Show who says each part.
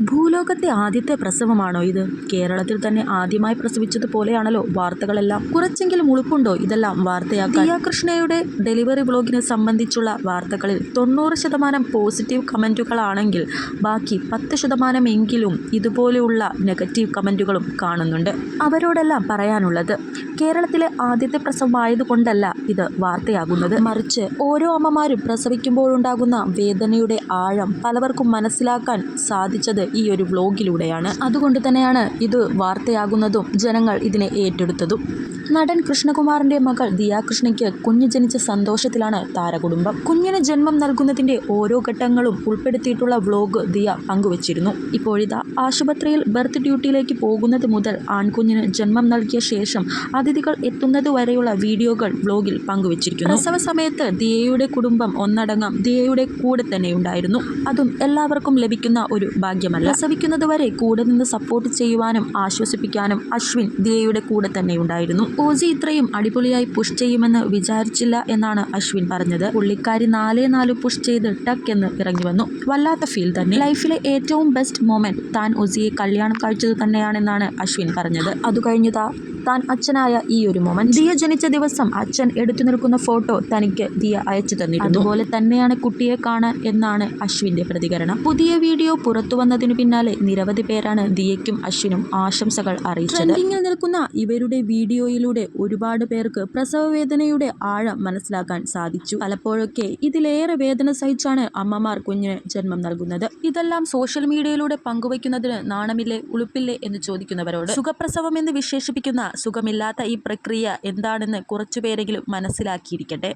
Speaker 1: ഭൂലോകത്തെ ആദ്യത്തെ പ്രസവമാണോ ഇത്? കേരളത്തിൽ തന്നെ ആദ്യമായി പ്രസവിച്ചതുപോലെയാണല്ലോ വാർത്തകളെല്ലാം. കുറച്ചെങ്കിലും ഉളുപ്പുണ്ടോ ഇതെല്ലാം വാർത്തയാക്കാൻ? കൃഷ്ണയുടെ ഡെലിവറി ബ്ലോഗിനെ സംബന്ധിച്ചുള്ള വാർത്തകളിൽ തൊണ്ണൂറ് ശതമാനം പോസിറ്റീവ് കമന്റുകളാണെങ്കിൽ ബാക്കി പത്ത് ശതമാനം എങ്കിലും ഇതുപോലെയുള്ള നെഗറ്റീവ് കമന്റുകളും കാണുന്നുണ്ട്. അവരോടെല്ലാം പറയാനുള്ളത് കേരളത്തിലെ ആദ്യത്തെ പ്രസവമായതുകൊണ്ടല്ല ഇത് വാർത്തയാകുന്നത്. മറിച്ച് ഓരോ അമ്മമാരും പ്രസവിക്കുമ്പോഴുണ്ടാകുന്ന വേദനയുടെ ആഴം പലവർക്കും മനസ്സിലാക്കാൻ സാധിച്ചത് ഈ ഒരു വ്ലോഗിലൂടെയാണ് അതുകൊണ്ട് തന്നെയാണ് ഇത് വാർത്തയാകുന്നതും ജനങ്ങൾ ഇതിനെ ഏറ്റെടുത്തതും. നടൻ കൃഷ്ണകുമാറിന്റെ മകൾ ദിയാകൃഷ്ണയ്ക്ക് കുഞ്ഞ് ജനിച്ച സന്തോഷത്തിലാണ് താരകുടുംബം. കുഞ്ഞിന് ജന്മം നൽകുന്നതിന്റെ ഓരോ ഘട്ടങ്ങളും ഉൾപ്പെടുത്തിയിട്ടുള്ള വ്ലോഗ് ദിയ പങ്കുവച്ചിരുന്നു. ഇപ്പോഴിതാ ആശുപത്രിയിൽ ബർത്ത് ഡ്യൂട്ടിയിലേക്ക് പോകുന്നത് മുതൽ ആൺകുഞ്ഞിന് ജന്മം നൽകിയ ശേഷം അതിഥികൾ എത്തുന്നത് വരെയുള്ള വീഡിയോകൾ വ്ലോഗിൽ പങ്കുവച്ചിരിക്കുന്നു. പ്രസവ സമയത്ത് ദിയയുടെ കുടുംബം ഒന്നടങ്കം ദിയയുടെ കൂടെ തന്നെ ഉണ്ടായിരുന്നു. അതും എല്ലാവർക്കും ലഭിക്കുന്ന ഒരു ഭാഗ്യമല്ല. പ്രസവിക്കുന്നത് വരെ കൂടെ നിന്ന് സപ്പോർട്ട് ചെയ്യുവാനും ആശ്വസിപ്പിക്കാനും അശ്വിൻ ദിയയുടെ കൂടെ തന്നെ ഉണ്ടായിരുന്നു. ഓജി ഇത്രയും അടിപൊളിയായി പുഷ് ചെയ്യുമെന്ന് വിചാരിച്ചില്ല എന്നാണ് അശ്വിൻ പറഞ്ഞത്. പുള്ളിക്കാരി നാലേ നാല് പുഷ് ചെയ്ത് ടക്ക് എന്ന് ഇറങ്ങി വന്നു. വല്ലാത്ത ഫീൽ തന്നെ. ലൈഫിലെ ഏറ്റവും ബെസ്റ്റ് മൊമെന്റ് താൻ ഒസിയെ കല്യാണം കഴിച്ചത് തന്നെയാണെന്നാണ് അശ്വിൻ പറഞ്ഞത്. അത് കഴിഞ്ഞതാ താൻ അച്ഛനായ ഈ ഒരു മൊമെന്റ് ദിയ ജനിച്ച ദിവസം അച്ഛൻ എടുത്തു നിൽക്കുന്ന ഫോട്ടോ തനിക്ക് ദിയ അയച്ചു തന്നിരുന്നു. അതുപോലെ തന്നെയാണ് കുട്ടിയെ കാണാൻ എന്നാണ് അശ്വിന്റെ പ്രതികരണം. പുതിയ വീഡിയോ പുറത്തു വന്നതിനു പിന്നാലെ നിരവധി പേരാണ് ദിയയ്ക്കും അശ്വിനും ആശംസകൾ അറിയിച്ചത്. നിൽക്കുന്ന ഇവരുടെ വീഡിയോയിലൂടെ ഒരുപാട് പേർക്ക് പ്രസവ വേദനയുടെ ആഴം മനസ്സിലാക്കാൻ സാധിച്ചു. പലപ്പോഴൊക്കെ ഇതിലേറെ വേദന സഹിച്ചാണ് അമ്മമാർ കുഞ്ഞിന് ജന്മം നൽകുന്നത്. ഇതെല്ലാം സോഷ്യൽ മീഡിയയിലൂടെ പങ്കുവയ്ക്കുന്നതിന് നാണമില്ലേ ഉളുപ്പില്ലേ എന്ന് ചോദിക്കുന്നവരോട് സുഖപ്രസവം എന്ന് വിശേഷിപ്പിക്കുന്ന സുഖമില്ലാത്ത ഈ പ്രക്രിയ എന്താണെന്ന് കുറച്ചുപേരെങ്കിലും മനസ്സിലാക്കിയിരിക്കട്ടെ.